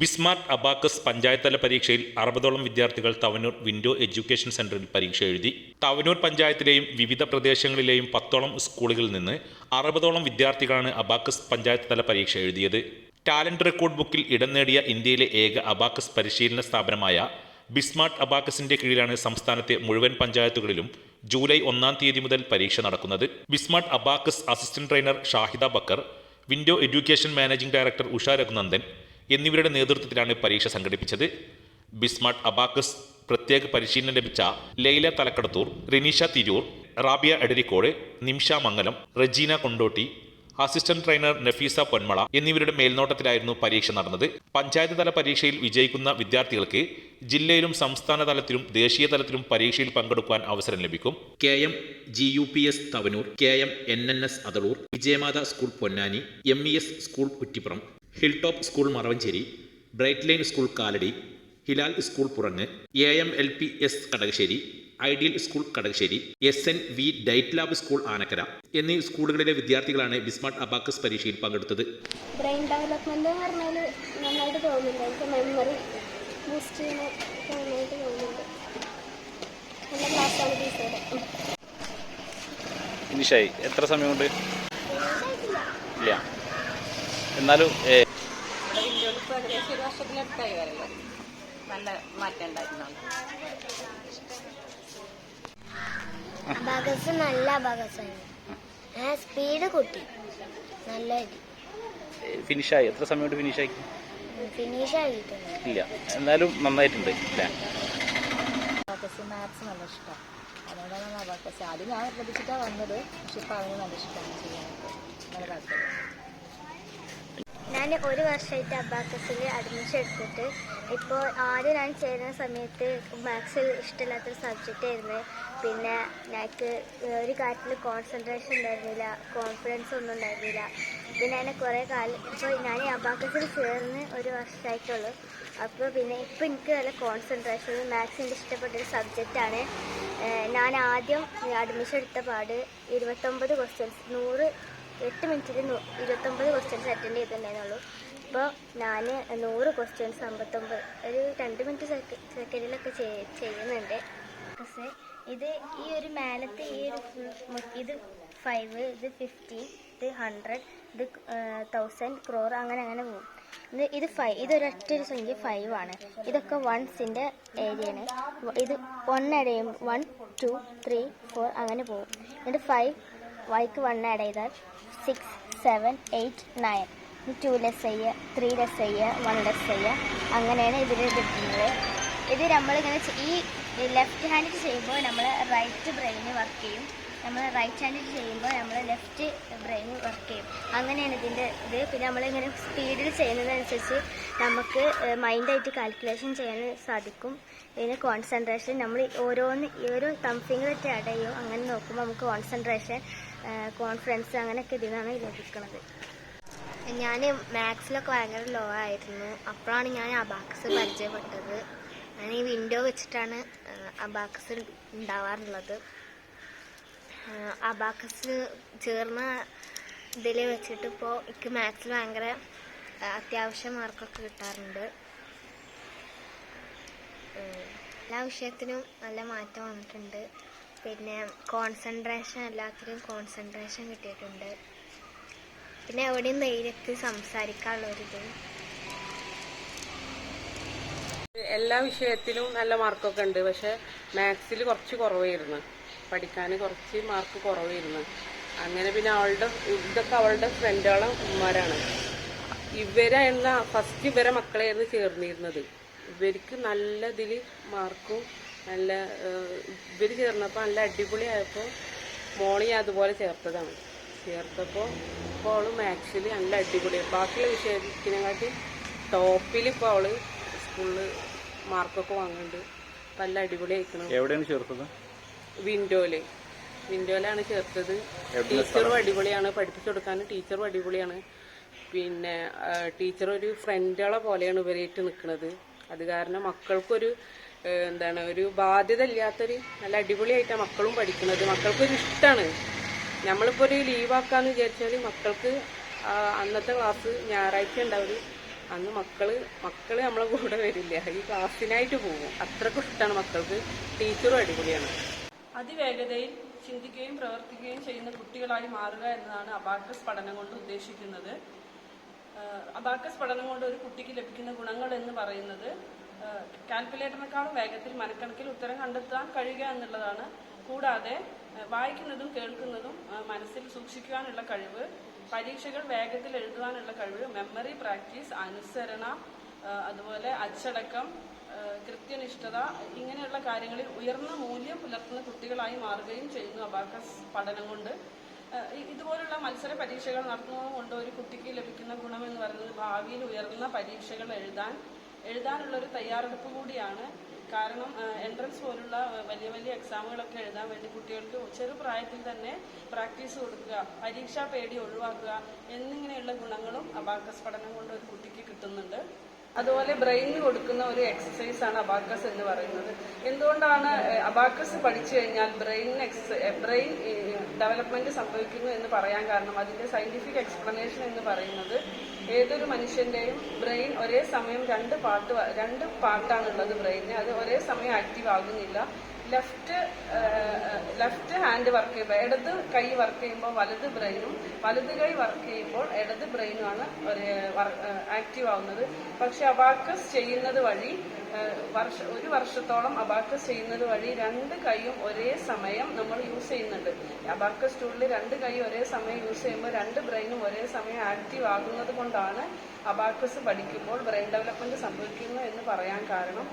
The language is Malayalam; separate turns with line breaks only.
ബിസ്മാർട്ട് അബാക്കസ് പഞ്ചായത്ത് തല പരീക്ഷയിൽ അറുപതോളം വിദ്യാർത്ഥികൾ തവനൂർ വിൻഡോ എഡ്യൂക്കേഷൻ സെന്ററിൽ പരീക്ഷ എഴുതി. തവനൂർ പഞ്ചായത്തിലെയും വിവിധ പ്രദേശങ്ങളിലെയും പത്തോളം സ്കൂളുകളിൽ നിന്ന് അറുപതോളം വിദ്യാർത്ഥികളാണ് അബാക്കസ് പഞ്ചായത്ത് തല പരീക്ഷ എഴുതിയത്. ടാലന്റ് റെക്കോർഡ് ബുക്കിൽ ഇടം നേടിയ ഇന്ത്യയിലെ ഏക അബാക്കസ് പരിശീലന സ്ഥാപനമായ ബിസ്മാർട്ട് അബാക്കസിന്റെ കീഴിലാണ് സംസ്ഥാനത്തെ മുഴുവൻ പഞ്ചായത്തുകളിലും ജൂലൈ ഒന്നാം തീയതി മുതൽ പരീക്ഷ നടക്കുന്നത്. BSmart abacus assistant trainer Shahida Bakkar window education managing director Usha Raghunandan എന്നിവരുടെ നേതൃത്വത്തിലാണ് പരീക്ഷ സംഘടിപ്പിച്ചത്. ബിസ്മാർട്ട് അബാക്കസ് പ്രത്യേക പരിശീലനം ലഭിച്ച ലൈല തലക്കടത്തൂർ റിനീഷ തിരൂർ റാബിയ എടരിക്കോട് നിംഷ മംഗലം റജീന കൊണ്ടോട്ടി അസിസ്റ്റന്റ് ട്രെയിനർ നഫീസ പൊന്മള എന്നിവരുടെ മേൽനോട്ടത്തിലായിരുന്നു പരീക്ഷ നടന്നത്. പഞ്ചായത്ത് തല പരീക്ഷയിൽ വിജയിക്കുന്ന വിദ്യാർത്ഥികൾക്ക് ജില്ലയിലും സംസ്ഥാന തലത്തിലും ദേശീയ തലത്തിലും പരീക്ഷയിൽ പങ്കെടുക്കാൻ അവസരം ലഭിക്കും. K M G U P S Thavanur K M N N S Athalur Vijayamatha school Ponnani M E S school Kuttippuram hill top school Maravanchery bright line school Kaladi Hilal school Purangu A M L P S Kadakassery ideal school Kadakassery S N V diet lab school Anakkara എന്നീ സ്കൂളുകളിലെ വിദ്യാർത്ഥികളാണ് ബിസ്മാർട്ട് അബാക്കസ് പരീക്ഷയിൽ പങ്കെടുത്തത്.
ബ്രെയിൻ ഡെവലപ്മെന്റ് എന്ന് പറഞ്ഞാൽ നന്നായിട്ട് തോന്നുന്നുണ്ട്. എനിക്ക് മെമ്മറി ബൂസ്റ്റ് ചെയ്യുന്ന നന്നായിട്ട് തോന്നുന്നുണ്ട്. നല്ല ക്ലാസ്സാണ് ടീച്ചറുടെ
ഫിനിഷായി എത്ര സമയം കൊണ്ട് ഇല്ല എന്നാലും ഏ,
ഇവിടെ വിൻഡോയിൽ ഇപ്പോൾ ഏകദേശം ഒരു വർഷത്തിനടുത്തായി വരല്ലോ നല്ല മാറ്റം
നല്ല അബാഗസാണ് സ്പീഡ് കൂട്ടി. നല്ല
ഫിനിഷായി എത്ര സമയം കൊണ്ട് ആയി
ഫിനിഷ് ആയിട്ടുണ്ട്.
ഇല്ല. എന്നാലും നന്നായിട്ടുണ്ട് അല്ലേ?
മാത്സ് നല്ല ഇഷ്ടമാണ് അതുകൊണ്ടാണ് ആദ്യം ഞാൻ ശ്രദ്ധിച്ചിട്ടാണ് വന്നത്. പക്ഷെ ഇപ്പൊ അവന് നല്ല ഇഷ്ടമാണ് ചെയ്യാനൊക്കെ നല്ല താല്പര്യം
ഞാൻ ഒരു വർഷമായിട്ട് അബാക്കസിൽ അഡ്മിഷൻ എടുത്തിട്ട് ഇപ്പോൾ ആദ്യം ഞാൻ ചേരുന്ന സമയത്ത് മാത്സിൽ ഇഷ്ടമില്ലാത്തൊരു സബ്ജക്റ്റ് ആയിരുന്നു. പിന്നെ ഞങ്ങൾക്ക് ഒരു കാര്യത്തിൽ കോൺസെൻട്രേഷൻ ഉണ്ടായിരുന്നില്ല കോൺഫിഡൻസ് ഒന്നും ഉണ്ടായിരുന്നില്ല. പിന്നെ എന്നെ കുറേ കാലം ഇപ്പോൾ ഞാൻ അബാക്കസിൽ ചേർന്ന് ഒരു വർഷമായിട്ടുള്ളൂ അപ്പോൾ പിന്നെ ഇപ്പോൾ എനിക്ക് നല്ല കോൺസെൻട്രേഷൻ മാത്സിന്റെ ഇഷ്ടപ്പെട്ടൊരു സബ്ജക്റ്റാണ് ഞാൻ ആദ്യം അഡ്മിഷൻ എടുത്ത പാട് ഇരുപത്തൊമ്പത് ക്വസ്റ്റ്യൻസ് നൂറ് എട്ട് മിനിറ്റിൽ ഇരുപത്തൊമ്പത് ക്വസ്റ്റ്യൻസ് അറ്റൻഡ് ചെയ്തിട്ടുണ്ടായിരുന്നുള്ളൂ. ഇപ്പോൾ ഞാൻ നൂറ് ക്വസ്റ്റ്യൻസ് അമ്പത്തൊമ്പത് ഒരു രണ്ട് മിനിറ്റ് സെക്കൻഡിലൊക്കെ ചെയ്യുന്നുണ്ട്. പക്ഷേ ഇത് ഈ ഒരു മേലത്തെ ഈ ഒരു ഇത് ഫൈവ് ഇത് ഫിഫ്റ്റി ഇത് ഹൺഡ്രഡ് ഇത് തൗസൻഡ് ക്രോർ അങ്ങനെ അങ്ങനെ പോകും. ഇത് ഇത് ഫൈവ് ഇതൊരൊറ്റ ഒരു സംഖ്യ ഫൈവ് ആണ്. ഇതൊക്കെ വൺസിന്റെ ആണ് ഇത് വൺ അടയും വൺ ടു ത്രീ ഫോർ അങ്ങനെ പോകും. എന്നിട്ട് ഫൈവ് വൈക്ക് വൺ ആഡ് ചെയ്താൽ six seven eight nine two less ചെയ്യുക ത്രീ ലെസ് ചെയ്യുക വൺ ലെസ് ചെയ്യുക. അങ്ങനെയാണ് ഇതിൽ കിട്ടുന്നത് ഇത് നമ്മളിങ്ങനെ ഈ ലെഫ്റ്റ് ഹാൻഡിൽ ചെയ്യുമ്പോൾ നമ്മൾ റൈറ്റ് ബ്രെയിന് വർക്ക് ചെയ്യും. നമ്മൾ റൈറ്റ് ഹാൻഡിൽ ചെയ്യുമ്പോൾ നമ്മൾ ലെഫ്റ്റ് ബ്രെയിൻ വർക്ക് ചെയ്യും. അങ്ങനെയാണ് ഇതിന്റെ ഇത്. പിന്നെ നമ്മളിങ്ങനെ സ്പീഡിൽ ചെയ്യുന്നതനുസരിച്ച് നമുക്ക് മൈൻഡായിട്ട് കാൽക്കുലേഷൻ ചെയ്യാൻ സാധിക്കും. ഇതിന് കോൺസെൻട്രേഷൻ നമ്മൾ ഓരോന്ന് ഓരോ തം ഫിംഗർ ഇട്ട് ആഡ് ചെയ്യും അങ്ങനെ നോക്കുമ്പോൾ നമുക്ക് കോൺസെൻട്രേഷൻ കോൺഫിഡൻസ് അങ്ങനെയൊക്കെ ഇതിൽ നിന്നാണ് ലഭിക്കുന്നത് ഞാൻ മാത്സിലൊക്കെ ഭയങ്കര ലോ ആയിരുന്നു. അപ്പോഴാണ് ഞാൻ അബാക്സ് പരിചയപ്പെട്ടത്. ഞാൻ ഈ വിൻഡോ വെച്ചിട്ടാണ് അബാക്കസ് ഉണ്ടാവാറുള്ളത്. അബാക്കസ് ചേർന്ന ഇതിൽ വെച്ചിട്ട് ഇപ്പോൾ എനിക്ക് മാത്സിൽ ഭയങ്കര അത്യാവശ്യ മാർക്കൊക്കെ കിട്ടാറുണ്ട്. എല്ലാ വിഷയത്തിനും നല്ല മാറ്റം വന്നിട്ടുണ്ട്. പിന്നെ കോൺസെൻട്രേഷൻ എല്ലാത്തിനും കോൺസെൻട്രേഷൻ കിട്ടിയിട്ടുണ്ട്. പിന്നെ എവിടെയും നേരിട്ട് സംസാരിക്കാനുള്ളൊരിത്.
എല്ലാ വിഷയത്തിലും നല്ല മാർക്കൊക്കെ ഉണ്ട്. പക്ഷെ മാത്സിൽ കുറച്ച് കുറവായിരുന്നു. പഠിക്കാൻ കുറച്ച് മാർക്ക് കുറവായിരുന്നു. അങ്ങനെ പിന്നെ അവളുടെ ഇതൊക്കെ അവളുടെ ഫ്രണ്ടുകളെ ഉമ്മാരാണ്. ഇവരായിരുന്ന ഫസ്റ്റ് ഇവരെ മക്കളെയായിരുന്നു ചേർന്നിരുന്നത്. ഇവർക്ക് നല്ല ഇതിൽ മാർക്കും നല്ല ഇവർ ചേർന്നപ്പോൾ നല്ല അടിപൊളിയായപ്പോൾ മോളി അതുപോലെ ചേർത്തതാണ്. ചേർത്തപ്പോൾ ഇപ്പോൾ അവൾ മാത്സിൽ നല്ല അടിപൊളിയാണ് ബാക്കിയുള്ള വിഷയത്തിനെക്കാട്ടി ടോപ്പിൽ ഇപ്പോൾ അവൾ സ്കൂളിൽ മാർക്കൊക്കെ വാങ്ങുന്നുണ്ട് അപ്പം നല്ല അടിപൊളിയായിരിക്കണം
എവിടെയാണ് ചേർത്തത്?
വിൻഡോയിൽ. വിൻഡോയിലാണ് ചേർത്തത്. ടീച്ചറും അടിപൊളിയാണ്. പഠിപ്പിച്ചു കൊടുക്കാൻ ടീച്ചറും അടിപൊളിയാണ്. പിന്നെ ടീച്ചർ ഒരു ഫ്രണ്ടുകളെ പോലെയാണ് ഇവരായിട്ട് നിൽക്കുന്നത് അത് കാരണം മക്കൾക്കൊരു എന്താണ് ഒരു ബാധ്യത ഇല്ലാത്തൊരു നല്ല അടിപൊളിയായിട്ടാണ് മക്കളും പഠിക്കുന്നത്. മക്കൾക്കൊരു ഇഷ്ടമാണ് നമ്മളിപ്പോൾ ഒരു ലീവാക്കാന്ന് വിചാരിച്ചാൽ മക്കൾക്ക് അന്നത്തെ ക്ലാസ് ഞായറാഴ്ച ഉണ്ടാവും അന്ന് മക്കൾ മക്കൾ നമ്മളെ കൂടെ വരില്ല. ഈ ക്ലാസ്സിനായിട്ട് പോകും. അത്രയ്ക്ക് ഇഷ്ടമാണ് മക്കൾക്ക്. ടീച്ചറും അടിപൊളിയാണ്.
അതിവേഗതയിൽ ചിന്തിക്കുകയും പ്രവർത്തിക്കുകയും ചെയ്യുന്ന കുട്ടികളായി മാറുക എന്നതാണ് അബാക്കസ് പഠനം കൊണ്ട് ഉദ്ദേശിക്കുന്നത്. അബാക്കസ് പഠനം കൊണ്ട് ഒരു കുട്ടിക്ക് ലഭിക്കുന്ന ഗുണങ്ങൾ എന്ന് പറയുന്നത് കാൽക്കുലേറ്ററിനേക്കാളും വേഗത്തിൽ മനക്കണക്കിൽ ഉത്തരം കണ്ടെത്താൻ കഴിയുക എന്നുള്ളതാണ്. കൂടാതെ വായിക്കുന്നതും കേൾക്കുന്നതും മനസ്സിൽ സൂക്ഷിക്കുവാനുള്ള കഴിവ് പരീക്ഷകൾ വേഗത്തിൽ എഴുതുവാനുള്ള കഴിവ് മെമ്മറി പ്രാക്ടീസ് അനുസരണ അതുപോലെ അച്ചടക്കം കൃത്യനിഷ്ഠത ഇങ്ങനെയുള്ള കാര്യങ്ങളിൽ ഉയർന്ന മൂല്യം പുലർത്തുന്ന കുട്ടികളായി മാറുകയും ചെയ്യുന്നു അബാക്കസ് പഠനം കൊണ്ട്. ഇതുപോലുള്ള മത്സര പരീക്ഷകൾ നടത്തുന്നത് കൊണ്ട് ഒരു കുട്ടിക്ക് ലഭിക്കുന്ന ഗുണം എന്ന് പറയുന്നത് ഭാവിയിൽ ഉയർന്ന പരീക്ഷകൾ എഴുതാൻ എഴുതാനുള്ള ഒരു തയ്യാറെടുപ്പ് കൂടിയാണ്. കാരണം എൻട്രൻസ് പോലുള്ള വലിയ വലിയ എക്സാമുകളൊക്കെ എഴുതാൻ വേണ്ടി കുട്ടികൾക്ക് ചെറുപ്രായത്തിൽ തന്നെ പ്രാക്ടീസ് കൊടുക്കുക പരീക്ഷാ പേടി ഒഴിവാക്കുക എന്നിങ്ങനെയുള്ള ഗുണങ്ങളും അബാക്കസ് പഠനം കൊണ്ട് ഒരു കുട്ടിക്ക് കിട്ടുന്നുണ്ട്. അതുപോലെ ബ്രെയിനിന് കൊടുക്കുന്ന ഒരു എക്സസൈസ് ആണ് അബാക്കസ് എന്ന് പറയുന്നത്. എന്തുകൊണ്ടാണ് അബാക്കസ് പഠിച്ചു കഴിഞ്ഞാൽ ബ്രെയിൻ ബ്രെയിൻ ഡെവലപ്മെന്റ് സംഭവിക്കുന്നു എന്ന് പറയാൻ കാരണം അതിന്റെ സയന്റിഫിക് എക്സ്പ്ലനേഷൻ എന്ന് പറയുന്നത് ഏതൊരു മനുഷ്യന്റെയും ബ്രെയിൻ ഒരേ സമയം രണ്ട് പാർട്ട് രണ്ട് പാർട്ടാണുള്ളത് ബ്രെയിനിന്. അത് ഒരേ സമയം ആക്റ്റീവ് ആകുന്നില്ല. ലെഫ്റ്റ് ലെഫ്റ്റ് ഹാൻഡ് വർക്ക് ചെയ്യുമ്പോൾ ഇടത് കൈ വർക്ക് ചെയ്യുമ്പോൾ വലത് ബ്രെയിനും വലത് കൈ വർക്ക് ചെയ്യുമ്പോൾ ഇടത് ബ്രെയിനുമാണ് ഒരു ആക്റ്റീവ് ആവുന്നത്. പക്ഷെ അബാക്കസ് ചെയ്യുന്നത് വഴി വർഷ ഒരു വർഷത്തോളം അബാക്കസ് ചെയ്യുന്നത് വഴി രണ്ട് കൈയും ഒരേ സമയം നമ്മൾ യൂസ് ചെയ്യുന്നുണ്ട്. അബാക്കസ് ടൂളിൽ രണ്ട് കൈ ഒരേ സമയം യൂസ് ചെയ്യുമ്പോൾ രണ്ട് ബ്രെയിനും ഒരേ സമയം ആക്റ്റീവ് ആകുന്നത് കൊണ്ടാണ് അബാക്കസ് പഠിക്കുമ്പോൾ ബ്രെയിൻ ഡെവലപ്മെന്റ് സംഭവിക്കുന്നു എന്ന് പറയാൻ കാരണം.